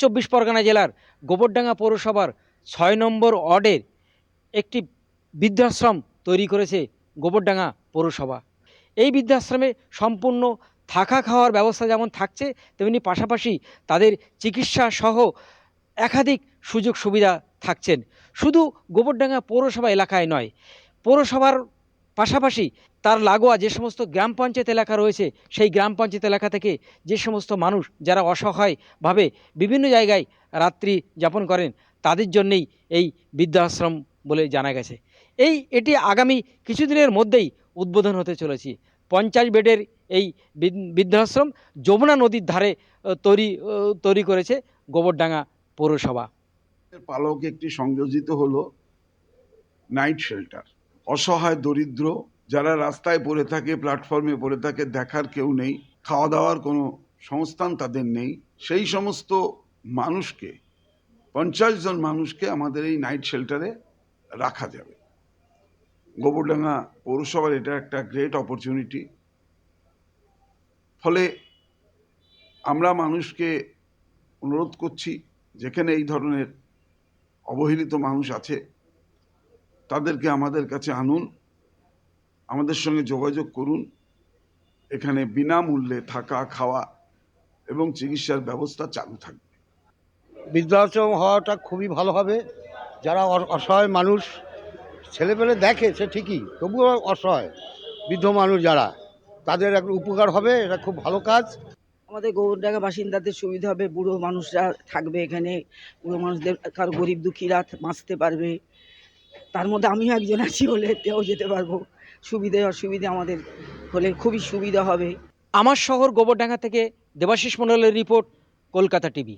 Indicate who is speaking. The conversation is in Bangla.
Speaker 1: চব্বিশ পরগনা জেলার গোবরডাঙ্গা পৌরসভার ছয় নম্বর ওয়ার্ডের একটি বৃদ্ধাশ্রম তৈরি করেছে গোবরডাঙ্গা পৌরসভা। এই বৃদ্ধাশ্রমে সম্পূর্ণ থাকা খাওয়ার ব্যবস্থা যেমন থাকছে, তেমনি পাশাপাশি তাদের চিকিৎসা সহ একাধিক সুযোগ সুবিধা থাকছেন। শুধু গোবরডাঙ্গা পৌরসভা এলাকায় নয়, পৌরসভার পাশাপাশি তার লাগোয়া যে সমস্ত গ্রাম পঞ্চায়েত এলাকা রয়েছে, সেই গ্রাম পঞ্চায়েত এলাকা থেকে যে সমস্ত মানুষ যারা অসহায়ভাবে বিভিন্ন জায়গায় রাত্রি যাপন করেন, তাদের জন্যেই এই বৃদ্ধাশ্রম বলে জানা গেছে। এই, এটি আগামী কিছুদিনের মধ্যেই উদ্বোধন হতে চলেছে। পঞ্চাশ বেডের এই বৃদ্ধাশ্রম যমুনা নদীর ধারে তৈরি তৈরি করেছে গোবরডাঙ্গা পৌরসভা।
Speaker 2: পালক একটি সংযোজিত হলো নাইট শেল্টার। অসহায় দরিদ্র যারা রাস্তায় পড়ে থাকে প্ল্যাটফর্মে পড়ে থাকে, দেখার কেউ নেই খাওয়া দাওয়ার কোনো সংস্থান তাদের নেই। সেই সমস্ত মানুষকে, পঞ্চাশ জন মানুষকে আমাদের এই নাইট শেল্টারে রাখা যাবে। গোবরডাঙ্গা পৌরসভার এটা একটা গ্রেট অপরচুনিটি ফলে আমরা মানুষকে অনুরোধ করছি, যেখানে এই ধরনের অবহেলিত মানুষ আছে তাদেরকে আমাদের কাছে আনুন আমাদের সঙ্গে যোগাযোগ করুন এখানে বিনামূল্যে থাকা খাওয়া এবং চিকিৎসার ব্যবস্থা চালু থাকবে।
Speaker 3: বৃদ্ধাশ্রম হওয়াটা খুবই ভালো হবে। যারা অসহায় মানুষ ছেলেপেলে দেখে সে ঠিকই তবুও অসহায় বৃদ্ধ মানুষ যারা তাদের একটা উপকার হবে এটা খুব ভালো কাজ।
Speaker 4: আমাদের গৌরডাঙ্গা বাসিন্দাদের সুবিধা হবে বুড়ো মানুষরা থাকবে এখানে বুড়ো মানুষদের কারও গরিব দুঃখীরা বাঁচতে পারবে। তার মধ্যে আমিও একজন আছি হলে এতেও যেতে পারব। সুবিধে অসুবিধে আমাদের হলে খুবই সুবিধা হবে।
Speaker 1: আমার শহর গোবরডাঙ্গা থেকে দেবাশিস মন্ডলের রিপোর্ট, কলকাতা টিভি।